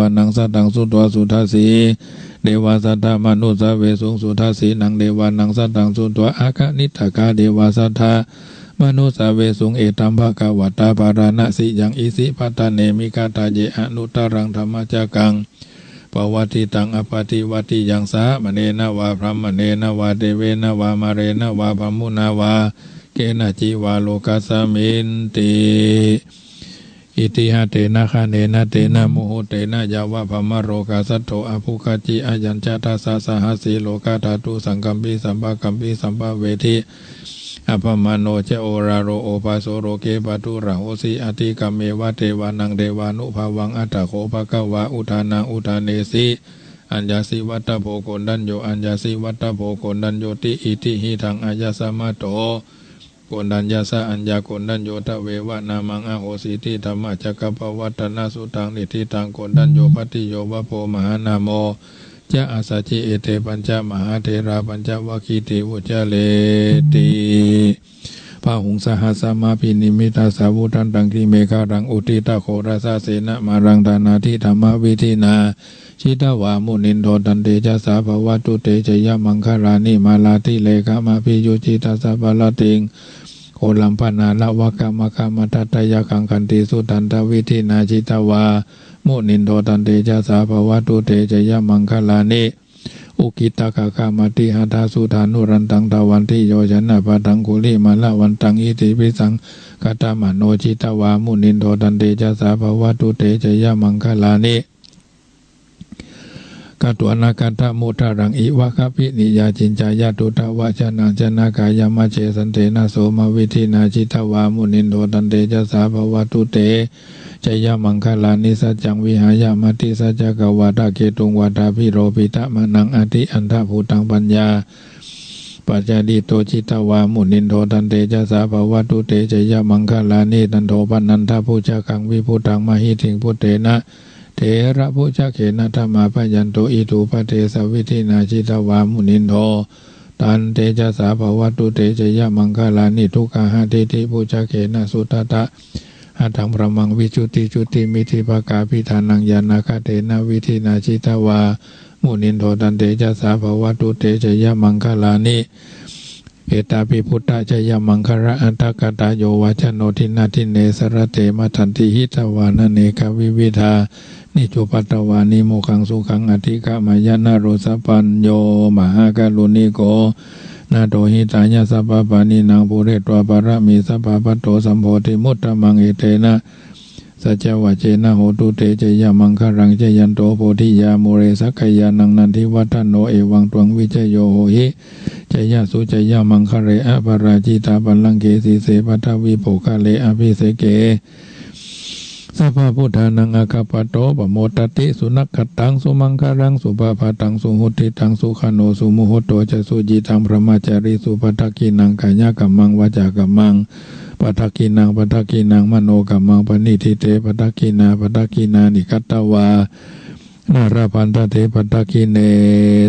วานังสัตตังสุตวสุทัสสีเดวาสัทธามนุสสเวสุงสุทัสสีนังเดวานังสัตตังสุตวอากานิตกาเดวาสัทธามนุสเวสุงเอตัมภะกวัตตาปาราณสิยังอิสิปัตตเนมิกาตาเยอนุตรังธรรมจักังปวัติตังอปติวัติยังสามเนนะวาพรมเนนะวาเดเวนะวามาเรนะวาพมุนาวาเกนจิวาโลกัสสมินติ อิติหะเตนะคาเนนะเตนะโมโหเตนะยาวะพมะโรกาสัตโตอภุกาจิอายัญจตาสาสหัสสีโลกาธาตุสังกัมปิสัมภกัมปิสัมภเวทิอภมโนเจโอราโรโอปาโสโรเกปตุระโอสีอติกัมเมวะเทวานังเดวานุภาวังอัตถโคภะกวาอุทานังอุทาเนสีอัญญาสิวัตโพโกนันโยอัญญาสิวัตโพโกนันโยติอิติหิทังอายาสมาโต กนัญญาสะอัญญาโกนัญโยทะเววะนามังอโหสิทิธรรมจักกปวัตนาสุตังนิทิตังโกนัญโยปฏิโยวะโพมหานาโมจะอาสาจิเอเตปัญจมหาเทราปัญจวคีติวุจเลติพาหุงสหัสมาพินิมิตาสาวุทันตังคิเมฆารังอุติตาโคราสาเสนะมารังธานาทิธรรมวิธินา ชิตาวามุนินโทตันเตจะสาภวตุเตจยมังคารานิมาลาติเลกามาพิยุจิตาสาภลติง โอลัมปนาละวะกามะกามทัตตยกังกันติสุตันตวิธินาชิตาวา มุนินโทตันเตจะสาภวตุเตจยมังคลานิอุกิตากากามติหาทาสุธานุรันตังตาวันติโยชนะปะทังกุลิมาละวันตังอิติปิสังกตามโนชิตาวา มุนินโทตันเตจะสาภวตุเตจยมังคลานิ กัตวนาคันธมุทารังอิวะคพินิยาจินจายาตุตวะชนะชนะกายามะเชสันเตนะโสมาวิธินาจิตวามุนินโทตันเตจะสาภวตุเตจยมังคลานิสัจจังวิหายามติสัจจกวาตาเกตุงวาตาพิโรปิตะมนังอธิอันทภูตังปัญญาปัจจดิโตจิตวามุนินโทตันเตจะสาภวตุเตจยมังคลานิตันโทปันนันทภูชกังวิพุตังมหิทิงพุเตนะ ระพุชเขนะธรรมาปยันโตอิทูปเทสวิธินาจิตวามุนินโทตันเตจะสาภวัตุเตจยมังคลานิทุกขาหาทิทิพุชเขนะสุตตะหัตังประมังวิจุติจุติมิธิภากาพิธานังยานาคาเตนะวิธินาชิตาวามุนินโทตันเตจะสาภวัตุเตจยมังคลานิเอตาปิพุทธะจยมังคระอันตกตาโยวาชโนทินาทิเนสระเตมะทันติหิตวานเนกวิวิธา นิจุปัตตวานิโมขังสุขังอธิกามายนาโรสปัญโยมหากาลุนิโกนาโตหิตายาสัพพปานินางปุเรตวาปาระมีสัพพะปัตโตสัมโพธิมุตตะมังเอเตนะสัจวะเจนะโหตุเตเจยมังครังเจยันโตโพธิยาโมเรสักขยานังนันทิวัฒโนเอวังตวงวิจโยโหหิจยะสุเจยมังคเรอะปราจิตาปัลลังเกสีเสปัทวิโภคะเลอภิเสเก สัพพะพุทธานังอาคาปโตปโมตติ สุนักขตัง สุมังคารัง สุภาพาตัง สุหุติตัง สุขโน สุมุหโตจะสุจิตังพระมาจาริ สุปัทกินังกายะกัมมังวาจากัมมังปัทกินังปัทกินังมโนกัมมังปณิทิเตปัทกินาปัทกินานิคัตตวา นาราพันธเทปัตตกิเน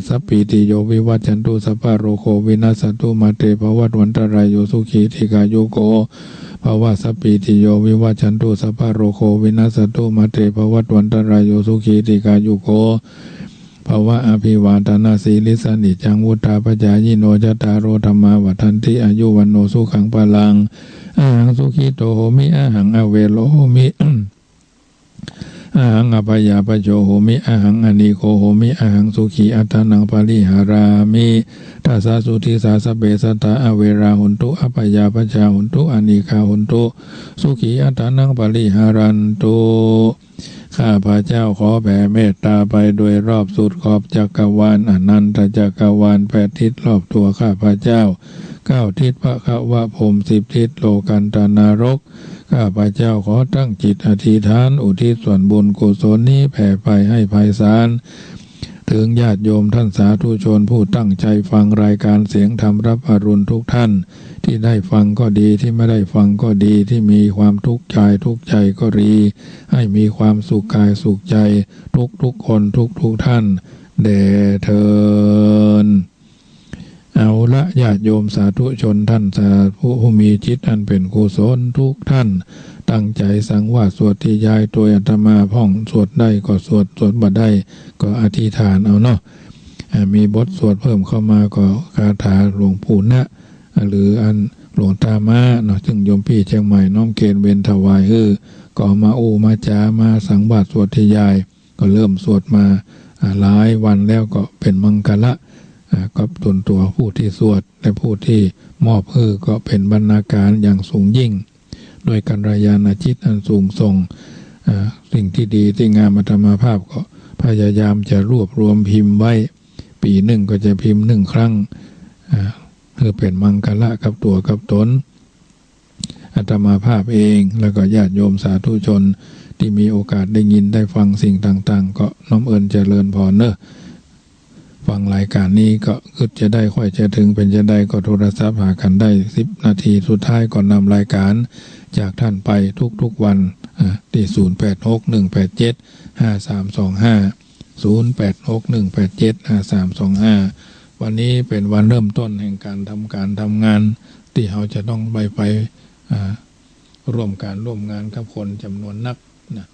สัพพิติโยวิวัจจันตุสัพพะโรโควินาสตุมาเตภวัตวันตรายโยสุขีธิกายุโกภาวะสัพพิติโยวิวัจจันตุสัพพะโรโควินาสตุมาเตภวัตวันตรายโยสุขีธิกายุโกภาวะอภิวาทนาสีลิสนิจังวุธาปจายโนจตารโรธรรมาวัฏันติอายุวันโนสุขังพลังอาหังสุขีโตโหมิอาหังอเวโลโหมิ อาหังอภยาปโจโหมิอาหังอนิโคโหมิอาหังสุขีอัตถนังปาริหารามิทัสสะสุทิสาสเปสตาอเวราหุนตุอภยาปจาหุนตุอนิคาหุนตุสุขีอัตถนังปาริหารันตุข้าพระเจ้าขอแผ่เมตตาไปโดยรอบสุดขอบจักรวาลอนันตจักรวาลแปดทิศรอบตัวข้าพระเจ้าเก้าทิศพระควะพรมสิบทิศโลกันตานารก ข้าพระเจ้าขอตั้งจิตอธิษฐานอุทิศส่วนบุญกุศลนี้แผ่ไปให้ไพศาลถึงญาติโยมท่านสาธุชนผู้ตั้งใจฟังรายการเสียงธรรมรับอรุณทุกท่าน ที่ได้ฟังก็ดีที่ไม่ได้ฟังก็ดีที่มีความทุกข์ใจทุกใจก็ดีให้มีความสุขกายสุขใจ ทุกทุกคนทุกทุกท่านแด่เทิน เอาละญาติโยมสาธุชนท่านสาธุผู้มีจิตอันเป็นกุศลทุกท่าน ตั้งใจสังวาสวดที่ยายตัวอาตมาพ่องสวดได้ก็สวดสวดบ่ได้ก็อธิษฐานเอาเนาะมีบทสวดเพิ่มเข้ามาก็คาถาหลวงปู่นะหรืออันหลวงตามาเนาะซึ่งโยมพี่เชียงใหม่น้อมเกณฑ์เวนถวายเออก็มาโอมาจามาสังวาสสวดที่ยาย ก็เริ่มสวดมาอ่าหลายวันแล้วก็เป็นมังกละ อ่าก็ตนตัวผู้ที่สวด และผู้ที่มอบเออก็เป็นบรรณาการอย่างสูงยิ่งโดยกัรยาณจิตอันสูงส่งสิ่งที่ดีที่งามอัตมภาพก็พยายามจะรวบรวมพิมพ์ไว้ ปีหนึ่งก็จะพิมพ์หนึ่งครั้งคือเป็นมังคละกับตัวกับตนอัตมาภาพเองแล้วก็ญาติโยมสาธุชน ที่มีโอกาสได้ยินได้ฟังสิ่งต่าง ๆ ก็น้อมเอิญเจริญพรเนอะ ฟังรายการนี้ก็คือจะได้ค่อยจะถึงเป็นจะได้ก็โทรศัพท์หากันได้สิบนาทีสุดท้ายก่อนนำรายการ จากท่านไปทุกๆวันอ่าที่ศูนย์แปดหกหนึ่งแปดเจ็ดห้าสามสองห้าศูนย์แปดหกหนึ่งแปดเจ็ดห้าสามสองห้าวันนี้เป็นวันเริ่มต้นแห่งการทำการทำงาน ที่เราจะต้องไปไปร่วมการร่วมงานกับคนจำนวนนักนะ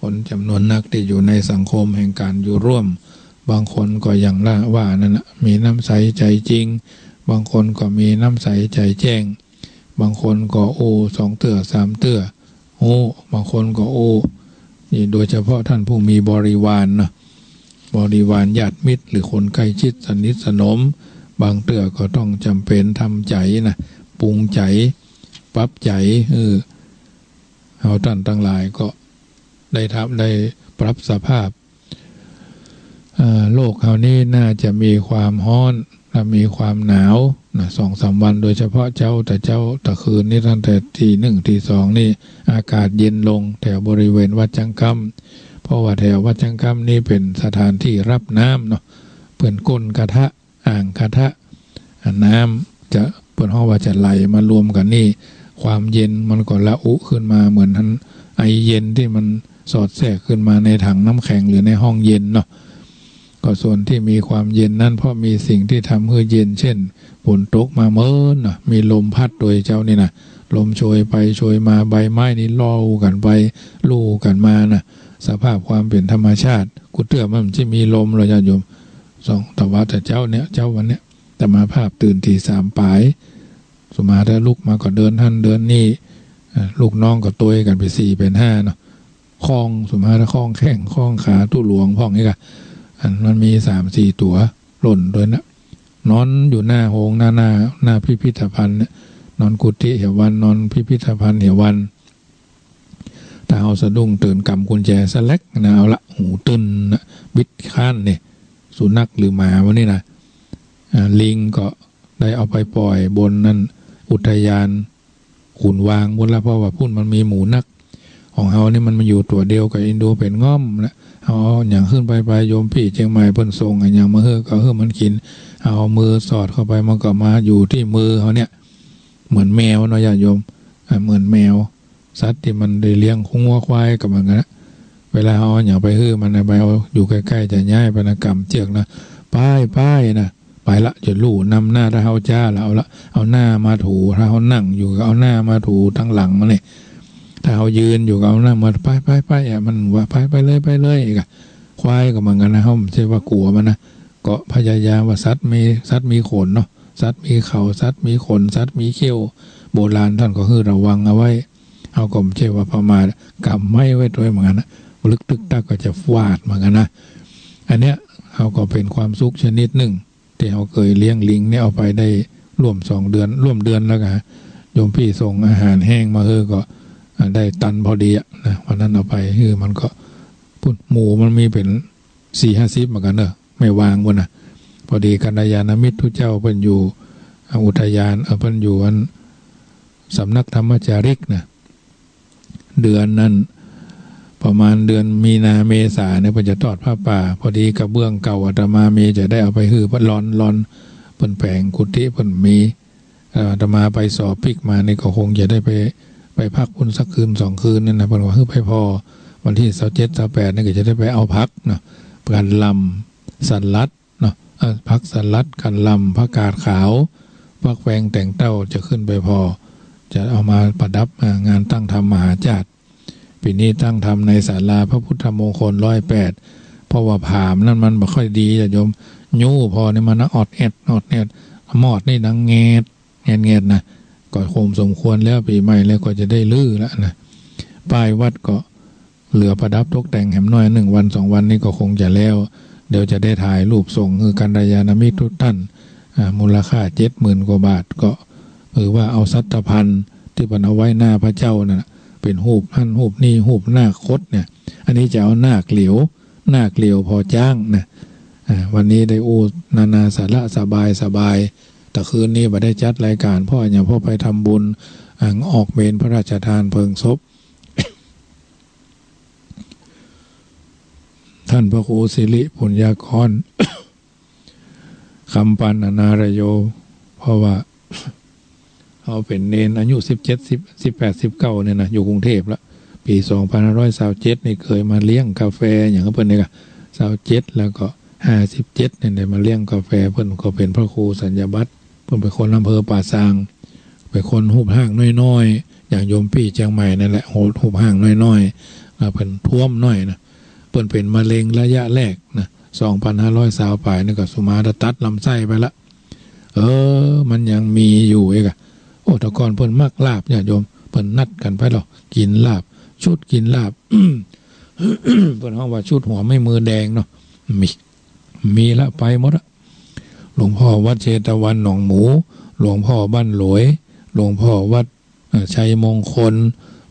คนจำนวนนักที่อยู่ในสังคมแห่งการอยู่ร่วม บางคนก็อย่างละว่านั่นนะมีน้ำใสใจจริง บางคนก็มีน้ำใสใจแจ้ง บางคนก็โอสองเตื้อสามเตื้อโอ้บางคนก็โอนี่โดยเฉพาะท่านผู้มีบริวารนะบริวารญาติมิตร หรือคนใกล้ชิดสนิทสนม บางเตื้อก็ต้องจำเป็นทำใจนะปรุงใจปรับใจเออเอาท่านทั้งหลายก็ได้ทำได้ปรับสภาพ โลกเขาวนี้น่าจะมีความฮ้อนและมีความหนาวนะสองสามวันโดยเฉพาะเจ้าแต่เจ้าตะคืนนี่ตั้งแต่ทีหนึ่งทีสองนี่อากาศเย็นลงแถวบริเวณวัดจังกัมเพราะว่าแถววัดจังกัมนี่เป็นสถานที่รับน้ำเนาะเปิ่อนก้นกระทะอ่างกระทะน้ำจะเปิ่นห้องว่าจะไหลมารวมกันนี่ ความเย็นมันก็ละอุขึ้นมาเหมือนทันไอเย็นที่มันสอดแทรกขึ้นมาในถังน้ำแข็งหรือในห้องเย็นเนาะ ก็ส่วนที่มีความเย็นนั่นเพราะมีสิ่งที่ทำให้เย็น เช่นฝนตกมาเมินนะมีลมพัดโดยเจ้านี่นะลมโชยไปโชยมาใบไม้นี่ล่อกันไปลู่กันมานะสภาพความเป็นธรรมชาติ กุเตื้อมันจะมีลมเราจะโยมสองตว่าแต่เจ้าเนี่ยเจ้าวันเนี้ยแต่มาภาพตื่นทีสามปลาย สมมาถ้าลูกมาก็เดินท่านเดินนี่ลูกน้องก็ตัวกันไปสี่เป็นห้าเนาะคล้องสมมาถ้าคล้องแข้งคล้องขาตู้หลวงพ่องนี่กะ อันมันมีสามสี่ตัวหล่นโดวยนะนอนอยู่หน้าโฮงหน้าหน้าหน้าพิพิธภัณฑ์นอนกุฏิเหววันนอนพิพิธภัณฑ์เหววันถ้าเอาสะดุ้งตื่นกำกุญแจสแลกนะเอาละหูตื่นนะบิดข้านเนี่ยสุนัขหรือหมาวันนี้นะลิงก็ได้เอาไปปล่อยบนนั้นอุทยานขุนวางบนละเพราะว่าพุ่นมันมีหมูนัก ของเฮานี่มันมาอยู่ตัวเดียวกับอินโดเป็นง่อมนะ เอาอย่างขึ้นไปไปโยมพี่เชียงใหม่เพิ่นทรงอันอย่างมาเฮือก็เฮือมันกิน เอามือสอดเข้าไปมันก็มาอยู่ที่มือเขาเนี่ย เหมือนแมวเนาะญาติโยมเหมือนแมว สัตว์ที่มันได้เลี้ยงคุ้งวัวควายกับมันนะเวลาเอาอย่างไปฮือมันไปเอาอยู่ใกล้ๆจะย้ายปนะกำเจือกนะป้ายป้ายนะไปละจะลู่นำหน้าถ้าเฮาจ้าแล้วเอาละเอาหน้ามาถูถ้าเขานั่งอยู่เอาหน้ามาถูทั้งหลังมันเนี่ย ถ้าเขายืนอยู่กับเอาหน้ามาไปไปไปอะมันว่าไปไปเลยไปเลยอีกอะควายก็เหมือนกันนะเขาไม่ใช่ว่ากลัวมันนะก็พยายามว่าสัตว์มีสัตว์มีขนเนาะสัตว์มีเขาสัตว์มีขนสัตว์มีเขี้ยวโบราณท่านก็คือระวังเอาไว้เอาก็ไม่ใช่ว่าประมาทกำไม่ไว้ด้วยเหมือนกันนะลึกตึกตักก็จะฟาดเหมือนกันนะอันเนี้ยเขาก็เป็นความสุขชนิดหนึ่งที่เขาเคยเลี้ยงลิงเนี่ยเอาไปได้ร่วมสองเดือนร่วมเดือนแล้วกันโยมพี่ส่งอาหารแห้งมาเฮอก็ ได้ตันพอดีอะนะวันนั้นเอาไปคือมันก็พูดหมูมันมีเป็นสี่ห้าสิบเหมือนกันเนอะไม่วางบนนะพอดีกัญญาณมิตรทุเจ้าเพิ่นอยู่อุทยานเพิ่นอยู่อันสำนักธรรมจาริกนะเดือนนั้นประมาณเดือนมีนาเมษาเนี่ยเพิ่นจะทอดผ้าป่า พอดีกระเบื้องเก่าอาตมามีจะได้เอาไปฮือเพิ่นรอนรอนเพิ่นแผงกุฏิเพิ่นมีอ่ออาตมาไปสอบพิกมานี่ก็คงจะได้ไป ไปพักคุณสักคืนสองคืนนี่นะเพราะว่าเฮ้ยไปพอวันที่สาเจ็ดสาแปดนี่ก็จะได้ไปเอาพักเนาะการลำสันลัดเนาะพักสลัดกันลำพักกาดขาวพักแวงแต่งเต้าจะขึ้นไปพอ จะเอามาประดับงานตั้งธรรมมหาจาดปีนี้ตั้งธรรมในศาลาพระพุทธมงคลร้อยแปดเพราะว่าผามนั่นมันไม่ค่อยดีอะโยมยู้พอเนี่ยมันนะออดแอดออดแอดมอดนี่นังเงดเงดเงดนะ ก็โคมสมควรแล้วปีใหม่แล้วก็จะได้ลื้อแล้วนะป้ายวัดก็เหลือประดับตกแต่งแหมน้อยหนึ่งวันสองวันนี้ก็คงจะแล้ว เดี๋ยวจะได้ถ่ายรูปส่งคือกันดายานามิตรทุกท่านมูลค่าเจ็ดหมื่นกว่าบาทก็หรือว่าเอาสัตพันธ์ที่มันเอาไว้หน้าพระเจ้านะ่ะเป็นหูปท่านหูปนี่หูปหน้าคดเนี่ย อันนี้จะเอาหน้าเกลียวหน้าเกลียวพอจ้างนะวันนี้ได้อูนานาสาระสบายสบาย แต่คืนนี้มาได้จัดรายการพ่ออย่างพ่อไปทำบุญอ่าออกเมนพระราชทานเพลิงศพท่านพระครูสิริปุญญากรคำปันอนารโย เพราะว่าเขาเป็นเนนอายุสิบเจ็ดสิบสิบแปดสิบเก้าเนี่ยนะอยู่กรุงเทพแล้วปีสองพันร้อยสาวเจ็ดนี่เคยมาเลี้ยงกาแฟอย่างเพิ่นนี่ก็สาวเจ็ดแล้วก็ห้าสิบเจ็ดเนี่ยมาเลี้ยงกาแฟเพิ่นก็เป็นพระครูสัญญาบัตร เพิ่นเป็นคนอำเภอป่าซางเป็นคนหุบห้างน้อยๆ อย่างโยมพี่เชียงใหม่นั่นแหละโหดหุบห้างน้อยๆเพิ่นท่วมน้อยนะเปิ้นเป็นมะเร็งระยะแรกนะสองพันห้าร้อยสาวปลายนี่ก็สุมาตตัดลำไส้ไปละ เออ มันยังมีอยู่เอกอะโอ้ตะกอนเพิ่นมักลาบเนี่ยโยมเพิ่นนัดกันไปหรอกกินลาบ ชุดกินลาบเพิ่นห้องว่าชุดหัวไม่มือแดงเนาะมีมีละไปหมดอะ หลวงพ่อวัดเชตวันหนองหมู หลวงพ่อบ้านหลวย หลวงพ่อวัดชัยมงคล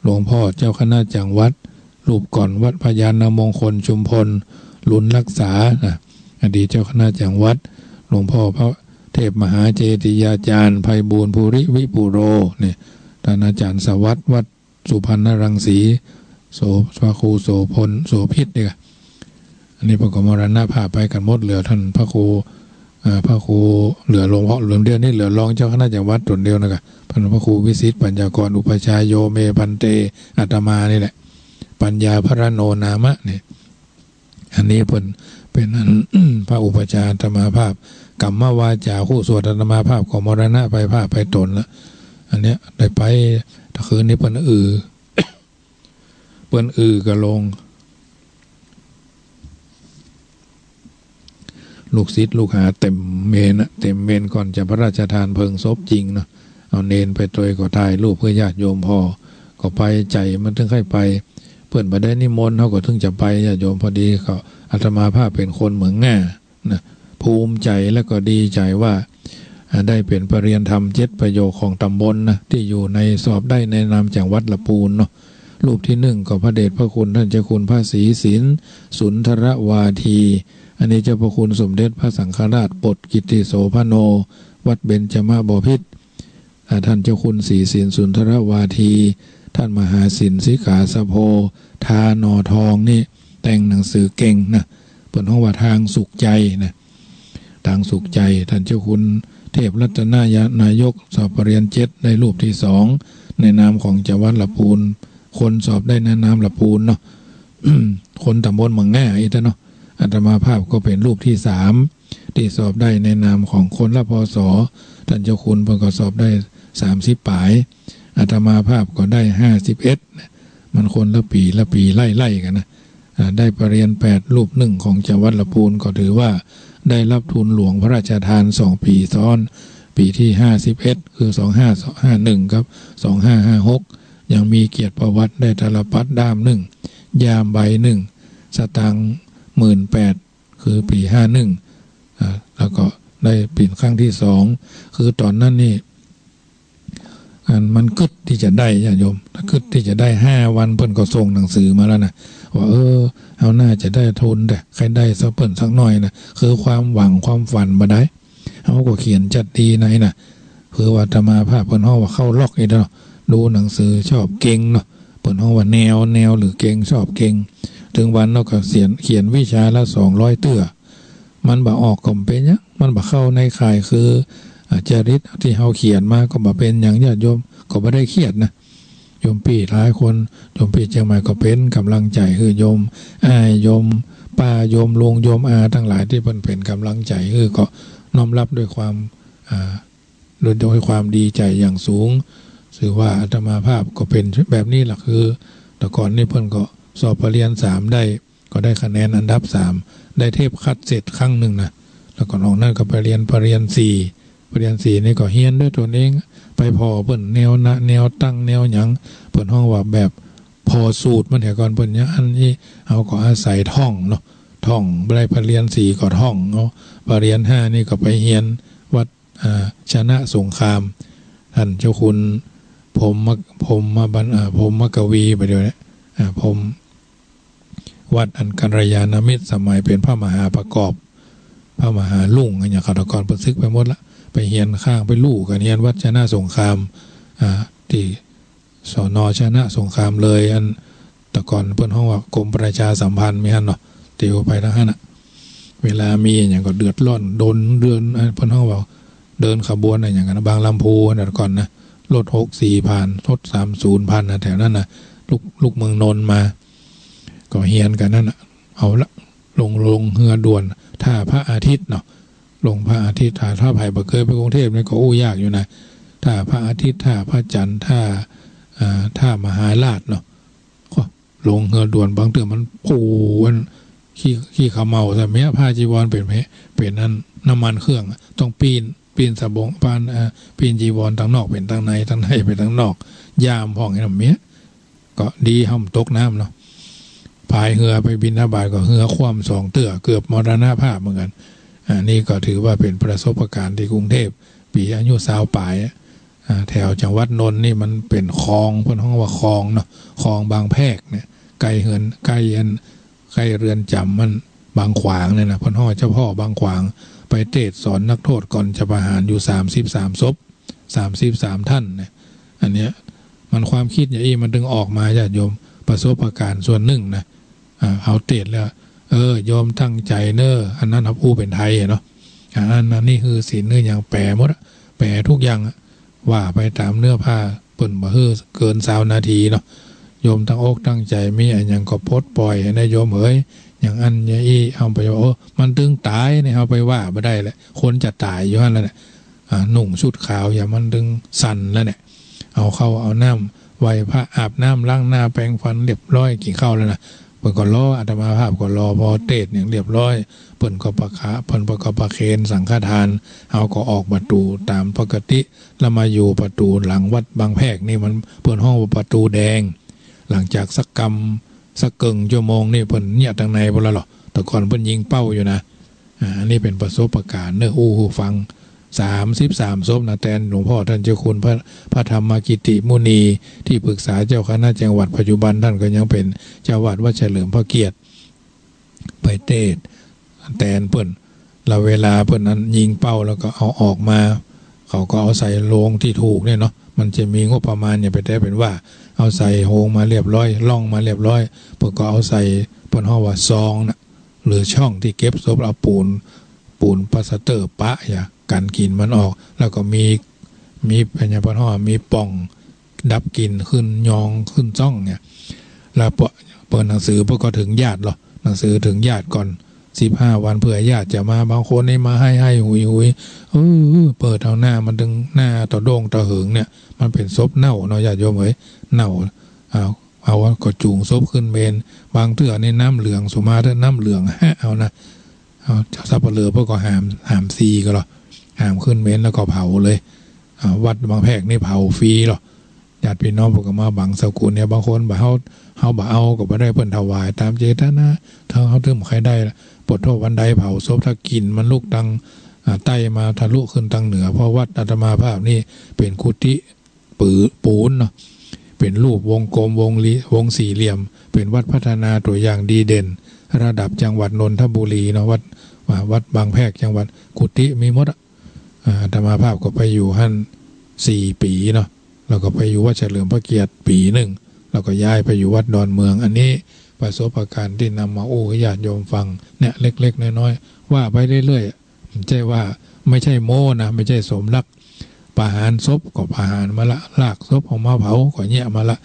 หลวงพ่อเจ้าคณะจังหวัดรูปก่อนวัดพญานามงคลชุมพลลุนรักษานะอดีตเจ้าคณะจังหวัด หลวงพ่อพระเทพมหาเจติยาจารย์ภัยบูรณ์ภูริวิปุโรเนี่ยท่านอาจารย์สวัสดิ์วัดสุพรรณรังสีโสพระครูโสพลโสพิษเนี่ยอันนี้พระกมรณภาไปกันหมดเหลือท่านพระครู พระครูเหลือหลวงพ่อเหลือเดียวนี่เหลือรองเจ้าคณะจังหวัดตนเดียวนะครับพันพระครูวิสิตปัญญากรอุปชายโยเมพันเตอาตมานี่แหละ ปัญญาพระโนนามะเนี่ยอันนี้เป็นเป็นอันพระอุปชาย์ธรรมาภาพกรรมวาจาคู่สวดธรรมาภาพของมรณะไปภาพไปตนละอันเนี้ยได้ไปตะคืนนี้เปิ้นอือเปิ้นอือกระลง ลูกศิษย์ลูกหาเต็มเมนเต็มเมนก่อนจะพระราชทานเพลิงศพจริงเนาะเอาเนนไปตัวก็ถ่ายรูปเพื่อญาติโยมพอ ก็ไปใจมันถึงค่อยไป เพื่อนมาได้นิมนต์เขาก็ถึงจะไปญาติโยมพอดีเขาอาตมาภาพเป็นคนเหมืองง่านะภูมิใจแล้วก็ดีใจว่า ได้เป็นปรริยนธรรมเจ็ดประโยคของตำบลนะที่อยู่ในสอบได้ในนามจากวัดละปูนเนาะรูปที่หนึ่งก็พระเดชพระคุณท่านเจ้าคุณพระศรีศิลป์สุนทรวาที อันนี้เจ้าพระคุณสมเด็จพระสังฆราชปดกิติโสพโน วัดเบญจมาบพิตรอ่าท่านเจ้าคุณศรีศิลป์สุนทรวาที ท่านมหาศิลป์สิขาสะโพทานอทองนี่แต่งหนังสือเก่งนะเปิดห้องว่าทางสุขใจนะทางสุขใจท่านเจ้าคุณเทพรัตนายนายกสอบปรริญญาเจ็ดได้รูปที่สองในนามของจังหวัดละปูนคนสอบได้ในนามละปูนเนาะคนตำบลเมืองแง่อีกเนาะ อาตมาภาพก็เป็นรูปที่สามที่สอบได้ในนามของคนละพอสอท่านเจ้าคุณเพิ่นก็สอบได้สามสิบปลายอาตมาภาพก็ได้ห้าสิบเอ็ดมันคนละปีละปีไล่ไล่กันนะได้ปรริญญาแปดรูปหนึ่งของจังหวัดละปูนก็ถือว่า ได้รับทุนหลวงพระราชทานสองปีซ้อน ปีที่ห้าสิบเอ็ดคือสองห้าห้าหนึ่งครับสองห้าห้าหกยังมีเกียรติประวัติได้ตาลปัดด้ามหนึ่งยามใบหนึ่งสตางค์ หมื่นแปดคือปีห้าหนึ่งแล้วก็ได้ปีครั้งที่สองคือตอนนั้นนี่อันมันกึดที่จะได้ญาโยมกึดที่จะได้ห้าวันเพิ่นก็ส่งหนังสือมาแล้วนะว่าเออ เอาหน้าจะได้ทุนแต่ใครได้สักเพิ่นสักหน่อยนะคือความหวังความฝันมาได้เขาก็เขียนจัดดีในนะคือว่าธรรมาภาพเพิ่นห้องว่าเข้าล็อกอีกแล้วเนาะดูหนังสือชอบเก่งเนาะเพิ่นห้องว่าแนวแนวหรือเก่งชอบเก่ง ถึงวันเราก็เขียนเขียนวิชาละสองร้อยเตื้อมันบ่ออกก็บ่เป็นยังมันบ่เข้าในข่ายคืออาจาริตที่เขาเขียนมาก็มาเป็นอย่างญาติโยมก็ไม่ได้เครียดนะโยมปีหลายคนโยมปีเชียงใหม่ก็เป็นกำลังใจคือโยมอายโยมป้าโยมลุงโยมอาทั้งหลายที่เพิ่นเป็นกำลังใจคือก็น้อมรับด้วยความอ่าโดยโดยความดีใจอย่างสูงถือว่าอาตมาภาพก็เป็นแบบนี้แหละคือ แต่ก่อนนี่เพิ่นก็ สอบปรริญญาสามได้ก็ได้คะแนนอันดับสามได้เทพคัดเสร็จครั้งหนึ่งนะแล้วก็นอกนั้นก็ไปเรียนปรริญญาสี่ปรริญญาสี่นี่ก็เฮียนด้วยตัวเอง ไปพอเพิ่นแนวนะแนวตั้งแนวหยังเพิ่นห้องว่าแบบพอสูตรมันแต่ก่อนเพิ่นเนี่ยอันนี้เอาก็อาศัยท่องเนาะท่องได้ปรริญญาสี่ก็ท่องเนาะปรริญญาห้านี่ก็ไปเฮียนวัดชนะสงคราม ท่านเจ้าคุณผมมผมมาบันผมมกวีไปเดียวเนี่ยอ่าผม วัดอันกัลยาณมิตรสมัยเป็นพระมหาประกอบ พระมหาลุ่งอันอย่างขตกรประซึกไปหมดละไปเฮียนข้างไปลู่กันเฮียนวัดชนะสงครามอ่าที่สอนอชนะสงครามเลย อันตะกอนเพิ่นห้องว่ากรมประชาสัมพันธ์มีฮันเนาะเติวไปทั้งนั้นอะเวลามีอย่างก็เดือดร้อนโดนเดือนอันเพิ่นห้องว่าเดินขบวนอะไรอย่างนั้นบางลำพูอันแต่ก่อนนะรถหกสี่พันรถสามศูนย์พันนะแถวนั้นนะลูกลูกเมืองนนท์มา ก็เฮียนกันนั่นน่ะเอาละลงลงเรือด่วนท่าพระอาทิตย์เนาะลงพระอาทิตย์ท่าท่าไผ่บ่เคยไปกรุงเทพเนี่ยก็อู้ยากอยู่นะท่าพระอาทิตย์ท่าพระจันทร์ท่าอ่าท่ามหาราชเนาะก็ลงเรือด่วนบางเตือมันปูนขี้ขี้ขมเมาแต่เมียผ้าจีวรเป็นเพเป็นนั้นน้ำมันเครื่องต้องปีนปีนสบงปานอ่าปีนจีวรทั้งนอกเป็นทั้งในทั้งในเป็นทั้งนอก ยามพ่องไอ้หน้ำเมียก็ดีห้ามตกน้ำเนาะายเรือไปบินนาบาตก็เรือคว่ำสองเตื้อเกือบมรณภาพเหมือนกันอ่านี่ก็ถือว่าเป็นประสบการณ์ที่กรุงเทพปีอายุสาวปลายแถวจังหวัดนนท์นี่มันเป็นคลองเพื่อนห้องว่าคลองเนาะคลองบางแพกเนี่ยใกล้เฮือนใกล้อันใกล้เรือนจำมันบางขวางเนี่ยนะพ่อนห้องเจ้าพ่อบางขวาง ไปเทศสอนนักโทษก่อนจะประหารอยู่สามสิบสามศพสามสิบสามท่านเนี่ยอันเนี้ยมันความคิดอย่างนี้มันถึงออกมาญาติโยมประสบการณ์ส่วนหนึ่งนะ เอาเตดแล้ว เออยอมตั้งใจเนออันนั้นครับผู้เป็นไทยเนาะอ่าอันนั้นนี่คือศีลเนื้ออย่างแปรหมดแปรทุกอย่างว่าไปตามเนื้อผ้าเปิ่นบ่เฮือเกินสาวนาทีเนาะโยมตั้งอกตั้งใจมีอันย่างก็พดปล่อยให้นายโยมเฮ้ยอย่างอันยาอี้เอาไปว่าโอ้มันตึงตายเนี่ยเอาไปว่าไม่ได้แหละคนจะตายอยู่นั่นแหละเนี่ยหนุ่งชุดขาวอย่ามันตึงสั่นแล้วเนี่ยเอาเข้าเอาน้ำไว้พระอาบน้ำล้างหน้าแปรงฟันเรียบร้อยกี่เข้าวแล้วนะ ปิ่นก็รออาตมาภาพก็รอพอเตดอย่างเรียบร้อยเปิ่นก็ประคาเปิ่นประกบประเคนสังฆทานเอาก็ออกประตูตามปกติแล้วมาอยู่ประตูหลังวัดบางแพรกนี่มันเปิ่นห้องประตูแดง หลังจากสักกรรมสักเกิงชั่วโมงนี่เปิ่นเนี่ยทางในบ่แล้วหรอแต่ก่อนเปิ่นยิงเป้าอยู่นะอันนี้เป็นประสบการณ์เนื้ออู้ฟัง สามสิบสามศพนะแทนหลวงพ่อท่านเจ้าคุณพระพระธรรมกิติมุนี ที่ปรึกษาเจ้าคณะจังหวัดปัจจุบันท่านก็ยังเป็นเจ้าวัดวัดเฉลิมพระเกียรติไปเทศแตนเปิ่นเราเวลาเปิ่นนั้นยิงเป้าแล้วก็เอาออกมา เขาก็เอาใส่โลงที่ถูกเนี่ยเนาะมันจะมีงบประมาณอย่าไปได้เป็นว่า เอาใส่โฮงมาเรียบร้อยล่องมาเรียบร้อยเปิ่นก็เอาใส่เปิ่นห้อว่าซองนะหรือช่องที่เก็บศพเอาปูนปูนพลาสเตอร์ปะอย่า กันกลิ่นมันออก แล้วก็มีมีเป็นยางเปิ่นห้อมีป่องดับกลิ่นขึ้นยองขึ้นจ้องเนี่ย แล้วเปิดเปิดหนังสือเพื่อก็ถึงญาติหรอหนังสือถึงญาติก่อนสิบห้าวันเผื่อญาติจะมาบางคนนี่มาให้ให้หุยหุยเออเปิดเอาหน้ามันดึงหน้าต่อโด่งต่อหึงเนี่ย มันเป็นซบเน่าเนาะญาติโยมเอ้ยเน่าเอาเอาก็จูงซบขึ้นเมน บางเถื่อในน้ำเหลืองสุมาถ้าน้ำเหลืองฮะเอานะเอาซับเปลือเพื่อก็หามหามซีก็หรอ หามขึ้นเมนแล้วก็เผาเลยวัดบางแพรกนี่เผาฟรีหรอญาติพี่น้องพวกก็มาบังสกุลเนี่ยบางคนบ่เฮาเฮาบ่เอาก็บ่ได้เพิ่นถวาย ตามเจตนาถ้าเฮาถึงใครได้ปลดโทษวันใดเผาศพถ้ากินมันลุกตังไต้มาทะลุขึ้นทางเหนือ เพราะวัดอาตมาภาพนี่เป็นกุฏิปือปูนเนาะเป็นรูปวงกลมวงลีวงสี่เหลี่ยม เป็นวัดพัฒนาตัวอย่างดีเด่น ระดับจังหวัดนนทบุรีเนาะวัดวัดบางแพรกจังหวัดกุฏิมีมดอะ อ่าอาตมาภาพก็ไปอยู่หั่นสี่ปีเนาะแล้วก็ไปอยู่วัดเฉลิมพระเกียรติปีหนึ่งแล้วก็ย้ายไปอยู่วัดดอนเมือง อันนี้ประสบการณ์ที่นำมาอู้ให้ญาติโยมฟังเนี่ยเล็ก ๆ น้อยๆว่าไปเรื่อยๆไม่ใช่ว่าไม่ใช่โม้นะไม่ใช่สมรักประหารศพก็ประหารมาละลากศพออกมาเผาก็แยมาละ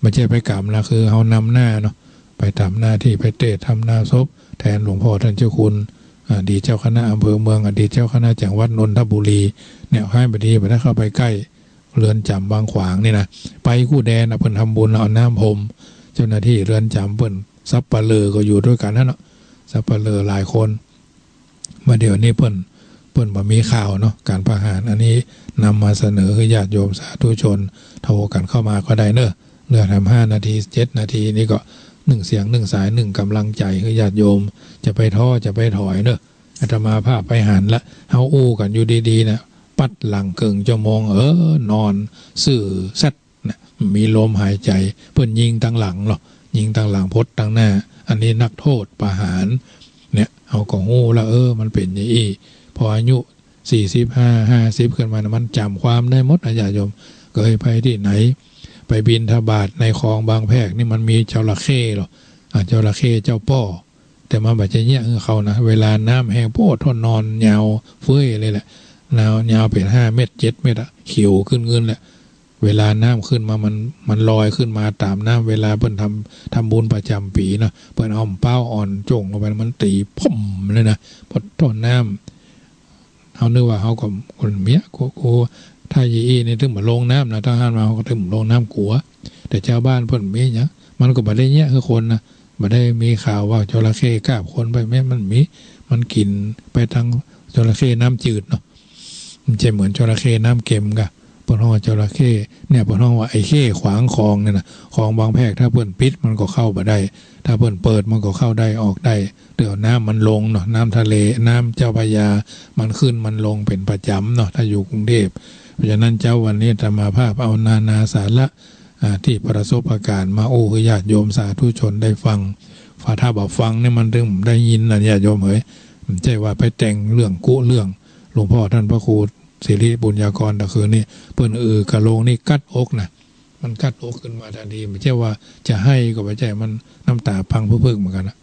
ไม่ใช่ไปกรรมนะคือเขานำหน้าเนาะไปทำหน้าที่ไปเตะทำหน้าศพแทนหลวงพ่อท่านเจ้าคุณ อดีตเจ้าคณะอำเภอเมืองอดีตเจ้าคณะจังหวัดนนทบุรีเนี่ยให้ปดีไปได้เข้าไปใกล้เรือนจำบางขวางนี่นะไปกู้แดนเพิ่นทำบุญแล้วเอาน้ำพรมเจ้าหน้าที่เรือนจำเพิ่นซับปะเลอก็อยู่ด้วยกันนั่นเนาะซับปะเลอหลายคนมาเดี๋ยวนี้เพิ่นเพิ่นมามีข่าวเนาะการประหารอันนี้นำมาเสนอคือญาติโยมสาธุชนโทรกันเข้ามาก็ได้เนอะเรือทำห้านาทีเจ็ดนาทีนี่ก็ หนึ่งเสียงหนึ่งสายหนึ่งกำลังใจคือญาติโยม จะไปท้อจะไปถอยเนอะอาตมาภาพไปหันละเฮาอู้กันอยู่ดีๆนะปัดหลังเกิงจะมอง เออนอน สื่อสัตนะมีลมหายใจ เพิ่นยิงตั้งหลังหรอยิงตั้งหลังพดตั้งหน้า อันนี้นักโทษประหาร เนี่ยเอาก็หู้แล้วเออ มันเป็นอย่างนี้พออายุสี่สิบห้าห้าสิบขึ้นมานะมันจำความได้หมดอาญาโยมเคยไปที่ไหน ไปบินทบาทในคลองบางแพรกนี่มันมีเจ้าระเข้หรอเจ้าระเข้เจ้าป้อแต่มาแบบจะเนี้ยคือเขานะเวลาน้ำแห้งโป้ทนนอนยาวเฟ้ยเลยแหละนาวยาวเป็นห้าเมตรเจ็ดเมตรอะเขียวขึ้นเงินแหละ เวลาน้ำขึ้นมามันมันลอยขึ้นมาตามน้ำเวลาเพิ่นทำทำบุญประจำปีเนาะเพิ่นเอาเป้าอ่อนจงลงไปมันตีพุ่มเลยนะพอต้นน้ำเขาเนึกว่าเขาก็คนเมียกู ถ้ายีอีนี่ถึงมาลงน้ำนะถ้าห้ามมาเขาก็ถึงลงน้ำกัว แต่ชาวบ้านเพิ่นมีเนี่ยมันก็บ่ได้เนี้ยคือคนนะบ่ได้มีข่าวว่าจระเข้กาบคนไปแม่มันมีมันกินไปทางจระเข้น้ำจืดเนาะมันจะเหมือนจระเข้น้ำเค็มกะปนห้องจระเข้เนี่ยปนห้องว่าไอ้เข้ขวางคลองเนี่ยนะคลองบางแพรกถ้าเปิ่นปิดมันก็เข้าบ่ได้ ถ้าเปิ่นเปิดมันก็เข้าได้ออกได้เดี๋ยวน้ำมันลงเนาะน้ำทะเลน้ำเจ้าพระยา มันขึ้นมันลงเป็นประจำเนาะถ้าอยู่กรุงเทพ เพราะฉะนั้นเจ้าวันนี้ธรรมาภาพเอานานาสาระที่ประสบอาการมาโอ้คือญาติโยมสาธุชนได้ฟังฟาถ้าบอกฟังเนี่ยมันถึงได้ยินนะญาติโยมเฮ้ยไม่ใช่ว่าไปแต่งเรื่องกุเรื่องหลวงพ่อท่านพระครูสิริบุญญากรตะคืนนี่เปิ้นเออกระโลงนี่กัดอกนะมันกัดอกขึ้นมาทันทีไม่ใช่ว่าจะให้ก็ไม่ใช่มันน้ำตาพังเพื่อเหมือนกันนะ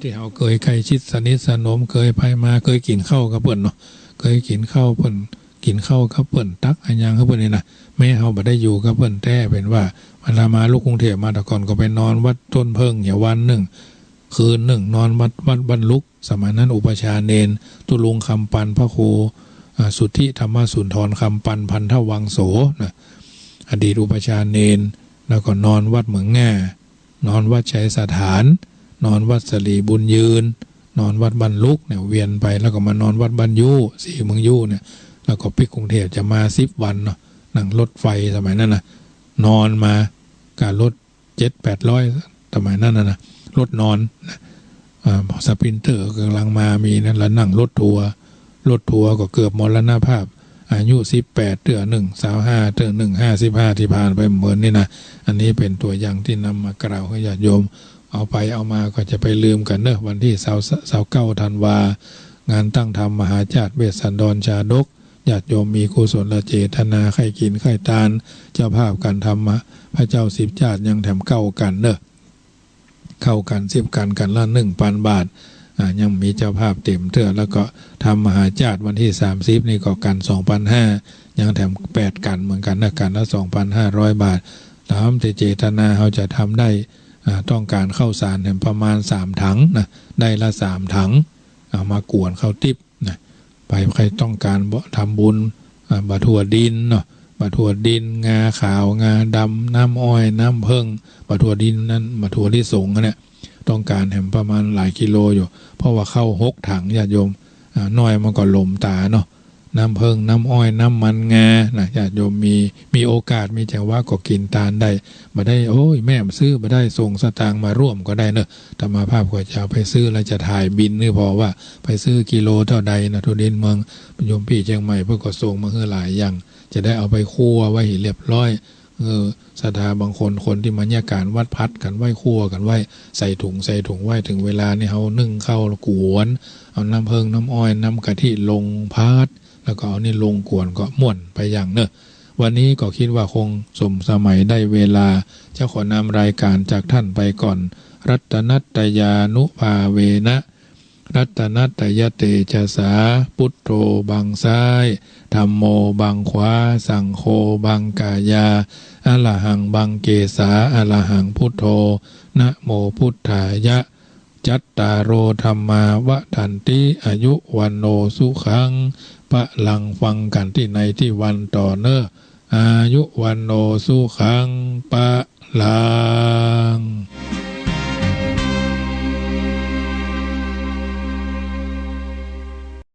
ที่เราเคยใกล้ชิดสนิทสนมเคยไปมาเคยกินข้าวกับเปิ้นเนาะ เคยกินข้าวเปิ้นกินข้าวกับเปิ้นตักอันยังกับเปิ้นนี่นะแม่เขาบ่ได้อยู่กับเปิ้นแต่เป็นว่าเวลามาลูกกรุงเทพมาแต่ก่อนก็ไปนอนวัดต้นเพิงอย่าวันหนึ่งคืนหนึ่งนอนวัดวัดบรรลุก สมัยนั้นอุปชาเนน ตุลุงคำปันพระครูสุทธิธรรมสุนทรคำปันพันทวังโสนะอดีตอุปชาเนน แล้วก็นอนวัดเหมืองแง่ นอนวัดชัยสถาน นอนวัดสลีบุญยืน นอนวัดบรรลุกเนี่ยเวียนไปแล้วก็มานอนวัดบรรยุสี่เมืองยุเนี่ย แล้วก็ปิกรุงเทพจะมาสิบวันเนาะนั่งรถไฟสมัยนั้นนะนอนมาการรถเจ็ดแปดร้อยสมัยนั้นนะนะรถนอนนะสปรินเตอร์กำลังมามีนั่นแล้วนั่งรถทัวร์รถทัวร์ก็เกือบมรณภาพ อายุสิบแปดเตือหนึ่งสาวห้าเตือหนึ่งห้าสิบห้าที่ผ่านไปเหมือนนี่นะอันนี้เป็นตัวอย่างที่นำมากล่าวให้ญาติโยม เอาไปเอามาก็จะไปลืมกันเนอะวันที่สาวสาวเก้าธันวา งานตั้งธรรมมหาจารย์เวสสันดรชาดกญาติโยมมีกุศลเจตนาไข่กินไข่ทาน เจ้าภาพการทำมาพระเจ้าสิบจาดยังแถมเก้ากันเนอะเข้ากันสิบกันกันละหนึ่งพันบาทยังมีเจ้าภาพเต็มเถอะแล้วก็ทำมหาจาดวันที่สามสิบนี่ก็กันสองพันห้ายังแถมแปดกันเหมือนกันนะกันละสองพันห้าร้อยบาทถามเจตนาเขาจะทำได้ ต้องการเข้าสารแถมประมาณสามถังนะได้ละสามถังเอามากวนเข้าติบนะไปใครต้องการทำบุญบะถั่วดินเนาะบะถั่วดิน งาขาวงาดำน้ำอ้อย น้ำเพิงบะถั่วดินนั้นบะถั่วที่สงเนี่ยต้องการแถมประมาณหลายกิโลอยู่ เพราะว่าเข้าหกถังญาติโยมน้อยมันก็ลมตาเนาะ น้ำเพิงน้ำอ้อยน้ำมันงานะญาติโยมมีมีโอกาสมีจังว่าก็กินตาลได้มาได้โอ้ยแม่มซื้อมาได้ส่งสตางค์มาร่วมก็ได้เนอะธรรมาภาพก็จะไปซื้อแล้วจะถ่ายบินนี่พอว่า ไปซื้อกิโลเท่าใดนะทุดินเมืองโยมพี่เชียงใหม่เพื่อก็ส่งมาเฮือหลายอย่าง จะได้เอาไปคั่วไว้เรียบร้อยเออสถาบางคนคนที่มาเนี่ยการวัดพัดกันไหวคั่วกันไหวใส่ถุงใส่ถุงไหวถึงเวลานี่เขานึ่งเข้ากวน เอาน้ำเพิงน้ำอ้อยน้ำกะทิลงพัด แล้วก็เอานี่ลงกวนก็ม่วนไปอย่างเนอะวันนี้ก็คิดว่าคงสมสมัยได้เวลาจะขอนำรายการจากท่านไปก่อน รัตนัตยานุภาเวนะ รัตนัตยเตจสา พุทโธบังซ้ายธรรมโมบังขวา สังโฆบังกายาอะละหังบังเกษาอะละหังพุทโธนะโมพุทธายะ จัตตารโอธรรมาวะทันติอายุวันโนสุขัง พระลังฟังกันที่ในที่วันต่อเนอ้ออายุวันโนสุขังปะลัง